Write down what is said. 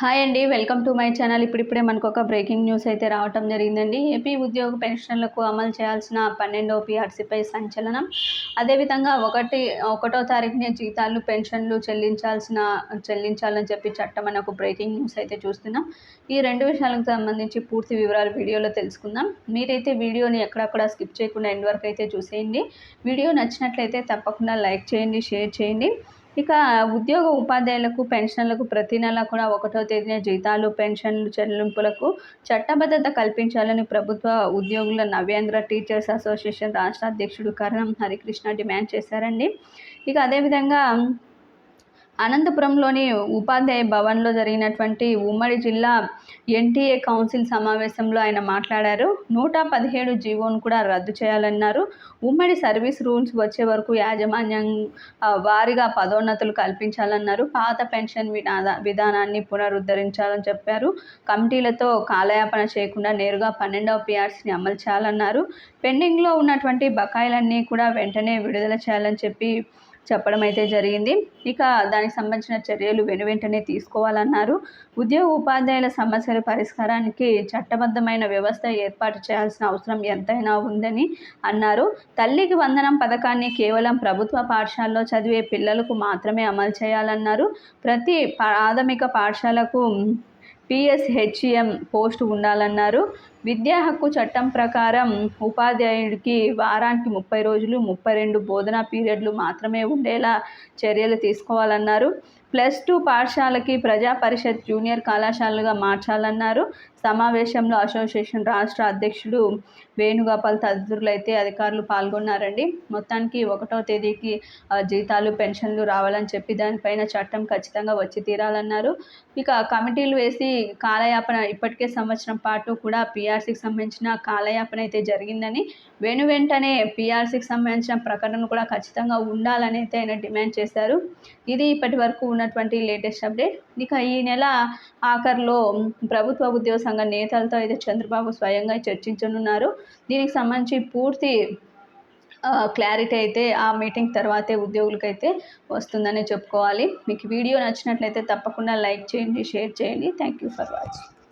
Hi అండి welcome to my channel. ఇప్పుడిప్పుడే మనకు ఒక బ్రేకింగ్ న్యూస్ అయితే రావటం జరిగిందండి. ఏపీ ఉద్యోగ పెన్షన్లకు అమలు చేయాల్సిన పన్నెండో పీఆర్సీపై సంచలనం. అదేవిధంగా ఒకటి ఒకటో తారీఖునే జీతాలు పెన్షన్లు చెల్లించాల్సిన చెల్లించాలని చెప్పి చట్టం అని ఒక బ్రేకింగ్ న్యూస్ అయితే చూస్తున్నాం. ఈ రెండు విషయాలకు సంబంధించి పూర్తి వివరాలు వీడియోలో తెలుసుకుందాం. మీరైతే వీడియోని ఎక్కడక్కడ స్కిప్ చేయకుండా ఎండ్ వరకు అయితే చూసేయండి. వీడియో నచ్చినట్లయితే తప్పకుండా లైక్ చేయండి షేర్ చేయండి. ఇక ఉద్యోగ ఉపాధ్యాయులకు పెన్షన్లకు ప్రతి నెల కూడా ఒకటో తేదీన జీతాలు పెన్షన్లు చెల్లింపులకు చట్టబద్ధత కల్పించాలని ప్రభుత్వ ఉద్యోగుల నవ్యాంధ్ర టీచర్స్ అసోసియేషన్ రాష్ట్ర అధ్యక్షుడు కరణం హరికృష్ణ డిమాండ్ చేశారండి. ఇక అదేవిధంగా అనంతపురంలోని ఉపాధ్యాయ భవన్లో జరిగినటువంటి ఉమ్మడి జిల్లా ఎన్టీఏ కౌన్సిల్ సమావేశంలో ఆయన మాట్లాడారు. నూట పదిహేడు జీవోను కూడా రద్దు చేయాలన్నారు. ఉమ్మడి సర్వీస్ రూల్స్ వచ్చే వరకు యాజమాన్యం వారిగా పదోన్నతులు కల్పించాలన్నారు. పాత పెన్షన్ విధానాన్ని పునరుద్ధరించాలని చెప్పారు. కమిటీలతో కాలయాపన చేయకుండా నేరుగా పన్నెండవ పిఆర్సీని అమలు చేయాలన్నారు. పెండింగ్లో ఉన్నటువంటి బకాయిలన్నీ కూడా వెంటనే విడుదల చేయాలని చెప్పి చెప్పడం అయితే జరిగింది. ఇక దానికి సంబంధించిన చర్యలు వెను వెంటనే తీసుకోవాలన్నారు. ఉద్యోగ ఉపాధ్యాయుల సమస్యల పరిష్కారానికి చట్టబద్ధమైన వ్యవస్థ ఏర్పాటు చేయాల్సిన అవసరం ఎంతైనా ఉందని అన్నారు. తల్లికి వందనం పథకాన్ని కేవలం ప్రభుత్వ పాఠశాలలో చదివే పిల్లలకు మాత్రమే అమలు చేయాలన్నారు. ప్రతి ప్రాథమిక పాఠశాలకు పిఎస్హెచ్ఎం పోస్ట్ ఉండాలన్నారు. విద్యా హక్కు చట్టం ప్రకారం ఉపాధ్యాయుడికి వారానికి ముప్పై రోజులు ముప్పై రెండు బోధనా పీరియడ్లు మాత్రమే ఉండేలా చర్యలు తీసుకోవాలన్నారు. ప్లస్ టూ పాఠశాలకి ప్రజా పరిషత్ జూనియర్ కళాశాలలుగా మార్చాలన్నారు. సమావేశంలో అసోసియేషన్ రాష్ట్ర అధ్యక్షుడు వేణుగోపాల్ తదితరులు అయితే అధికారులు పాల్గొన్నారండి. మొత్తానికి ఒకటో తేదీకి జీతాలు పెన్షన్లు రావాలని చెప్పి దానిపైన చట్టం ఖచ్చితంగా వచ్చి తీరాలన్నారు. ఇక కమిటీలు వేసి కాలయాపన ఇప్పటికే సంవత్సరం పాటు కూడా పీఆర్సీకి సంబంధించిన కాలయాపన అయితే జరిగిందని వెను వెంటనే పీఆర్సీకి సంబంధించిన ప్రకటన కూడా ఖచ్చితంగా ఉండాలని అయితే ఆయన డిమాండ్ చేశారు. ఇది ఇప్పటి వరకు ఉన్నటువంటి లేటెస్ట్ అప్డేట్. ఇక ఈ నెల ఆఖరిలో ప్రభుత్వ ఉద్యోగ సంఘ నేతలతో అయితే చంద్రబాబు స్వయంగా చర్చించనున్నారు. దీనికి సంబంధించి పూర్తి క్లారిటీ అయితే ఆ మీటింగ్ తర్వాతే ఉద్యోగులకైతే వస్తుందని చెప్పుకోవాలి. మీకు వీడియో నచ్చినట్లయితే తప్పకుండా లైక్ చేయండి షేర్ చేయండి. Thank you for watching